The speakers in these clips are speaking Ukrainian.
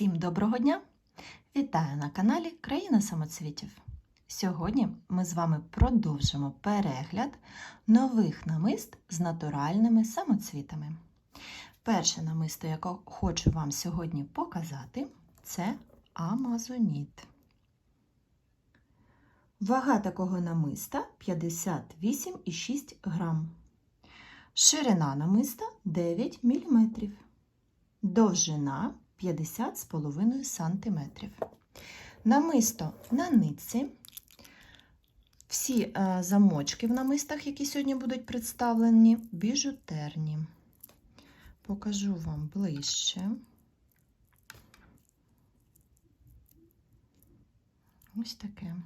Всім доброго дня! Вітаю на каналі Країна самоцвітів. Сьогодні ми з вами продовжимо перегляд нових намист з натуральними самоцвітами. Перше намисто, яке хочу вам сьогодні показати, це Амазоніт. Вага такого намиста 58,6 грам. Ширина намиста 9 мм. Довжина 50,5 см. Намисто на нитці. Всі е, замочки в намистах, які сьогодні будуть представлені, біжутерні. Покажу вам ближче. Ось таке.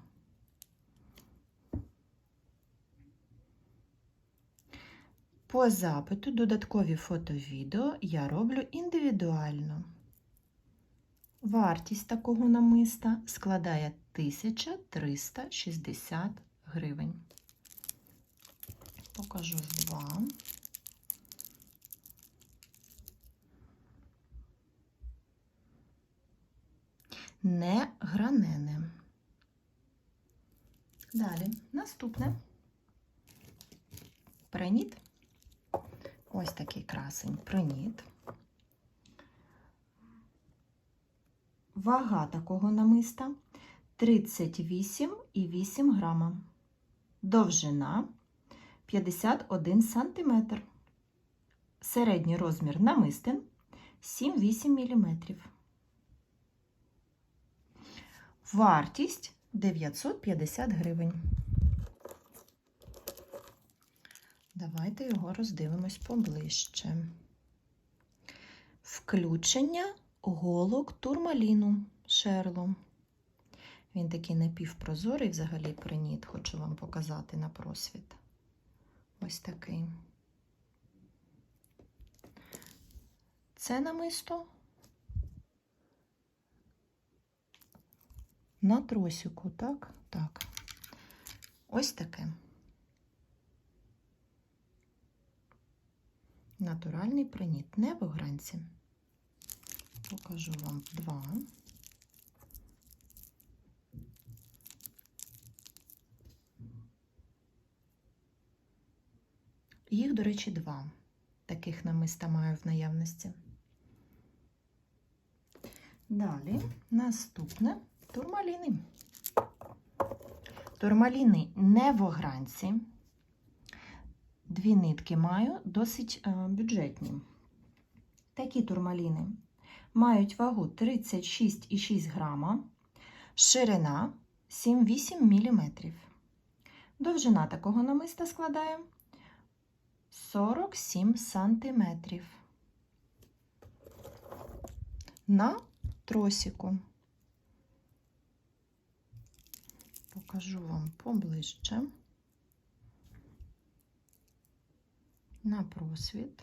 По запиту додаткові фото-відео я роблю індивідуально. Вартість такого намиста складає 1360 гривень. Покажу з два. Не гранене. Далі наступне приніт. Ось такий красень приніт. Вага такого намиста 38,8 грама. Довжина 51 см. Середній розмір намистин 7-8 мм. Вартість 950 гривень. Давайте його роздивимось поближче. Включення голок турмаліну шерлу. Він такий напівпрозорий, взагалі приніт, хочу вам показати на просвіт. Ось такий. Це намисто на тросику, так? Так. Ось таке. Натуральний приніт, не в огранці. Покажу вам два. Їх, до речі, два. Таких намиста маю в наявності. Далі наступне турмаліни. Турмаліни не в огранці. Дві нитки маю, досить е, бюджетні. Такі турмаліни мають вагу 36,6 грама, ширина 7-8 мм. Довжина такого намиста складає 47 см. На тросику. Покажу вам поближче. На просвіт.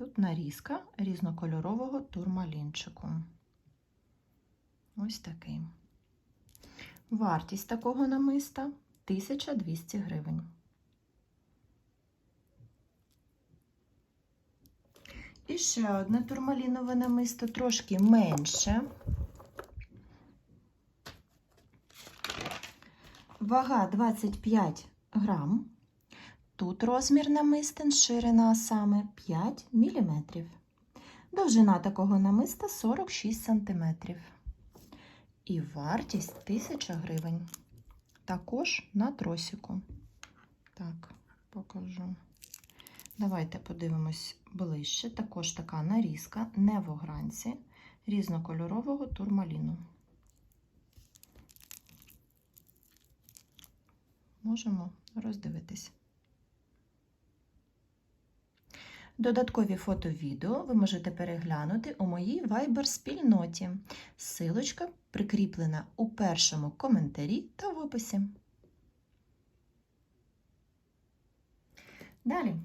Тут нарізка різнокольорового турмалінчику. Ось такий. Вартість такого намиста 1200 гривень. І ще одне турмалінове намисто трошки менше. Вага 25 грам. Тут розмір намистин ширина саме 5 мм. Довжина такого намиста 46 см. І вартість 1000 гривень. Також на тросику. Так, покажу. Давайте подивимось ближче. Також така нарізка, не в огранці, різнокольорового турмаліну. Можемо роздивитись. Додаткові фото-відео ви можете переглянути у моїй Viber-спільноті. Силочка прикріплена у першому коментарі та в описі. Далі.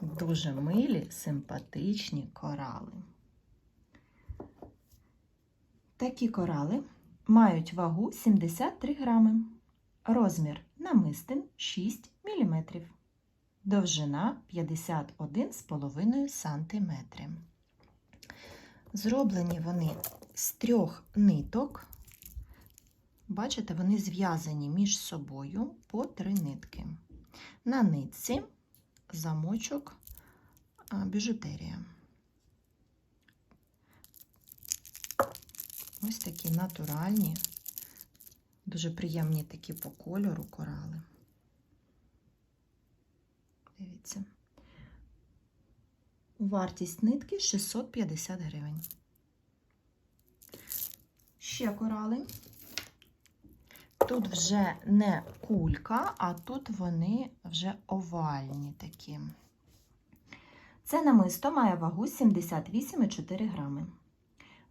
Дуже милі, симпатичні корали. Такі корали мають вагу 73 грами. Розмір намистин 6 мм. довжина 51,5 см. Зроблені вони з трьох ниток. Бачите, вони зв'язані між собою по три нитки. На нитці замочок біжутерія. Ось такі натуральні, дуже приємні такі по кольору корали. Дивіться. Вартість нитки 650 гривень. Ще корали. Тут вже не кулька, а тут вони вже овальні такі. Це намисто має вагу 78,4 грами.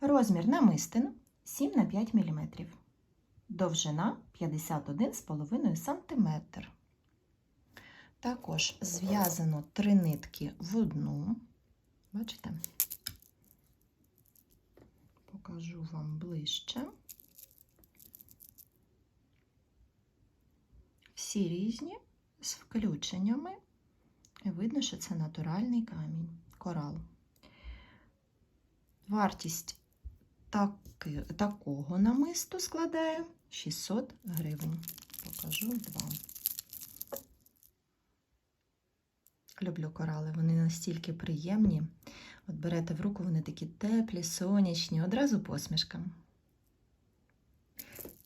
Розмір намистин 7 на 5 мм. Довжина 51,5 см. Також зв'язано три нитки в одну. Бачите? Покажу вам ближче. Всі різні з включеннями. і Видно, що це натуральний камінь, корал. Вартість таки, такого намисту складає 600 гривень. Покажу вам. Люблю корали, вони настільки приємні. От берете в руку, вони такі теплі, сонячні, одразу посмішка.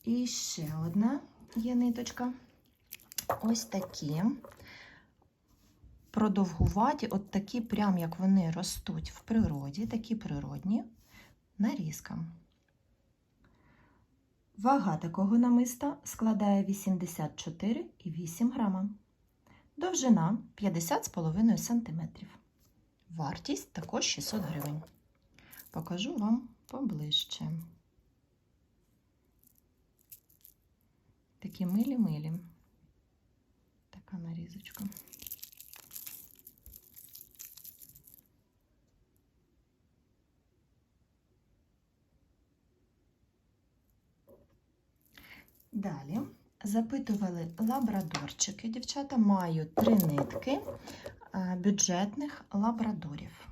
І ще одна є ниточка. Ось такі продовгуваті, от такі, прям як вони ростуть в природі, такі природні, нарізка. Вага такого намиста складає 84,8 грама. Довжина 50,5 см. Вартість також 600 гривень. Покажу вам поближче. Такі милі-милі. Така нарізочка. Далі запитували лабрадорчики. Дівчата маю три нитки е, бюджетних лабрадорів.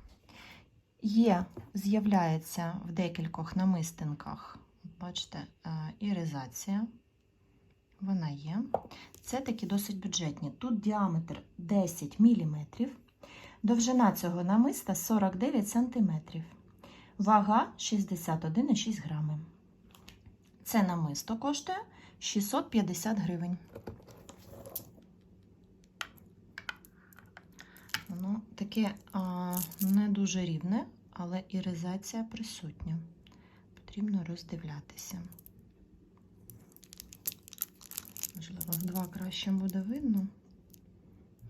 Є, з'являється в декількох намистинках, бачите, е, іризація. Вона є. Це такі досить бюджетні. Тут діаметр 10 мм, довжина цього намиста 49 см, вага 61,6 грами. Це намисто коштує 650 гривень. Воно таке а, не дуже рівне, але іризація присутня. Потрібно роздивлятися. Можливо, в два краще буде видно.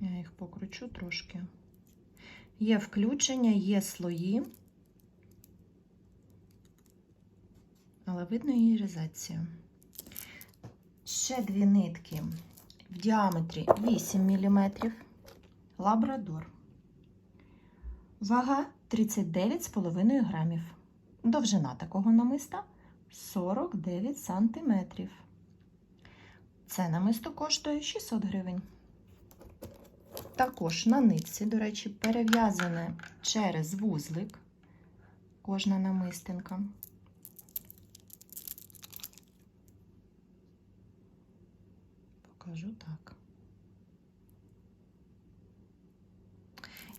Я їх покручу трошки. Є включення, є слої, але видно і іризація. Ще дві нитки в діаметрі 8 мм. Лабрадор. Вага 39,5 грамів. Довжина такого намиста 49 сантиметрів. Це намисто коштує 600 гривень. Також на нитці, до речі, перев'язане через вузлик кожна намистинка. Покажу так.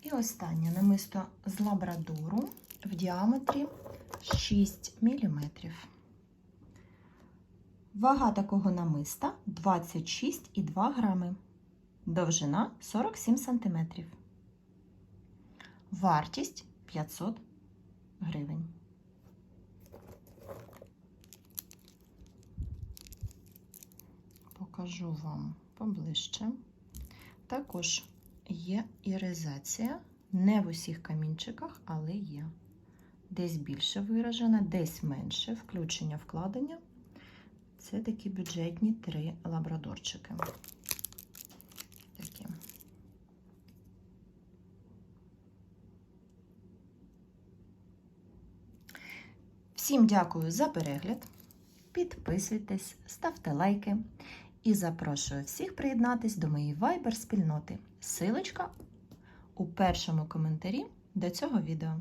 І останнє намисто з лабрадору в діаметрі 6 мм. Вага такого намиста 26,2 грами. Довжина 47 см. Вартість 500 гривень. Покажу вам поближче. Також є іризація, не в усіх камінчиках, але є. Десь більше виражена, десь менше включення вкладення. Це такі бюджетні три лабрадорчики. Такі. Всім дякую за перегляд. Підписуйтесь, ставте лайки і запрошую всіх приєднатись до моєї Viber спільноти Силочка у першому коментарі до цього відео.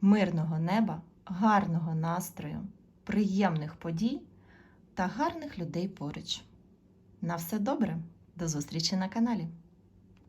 Мирного неба, гарного настрою, приємних подій та гарних людей поруч. На все добре! До зустрічі на каналі!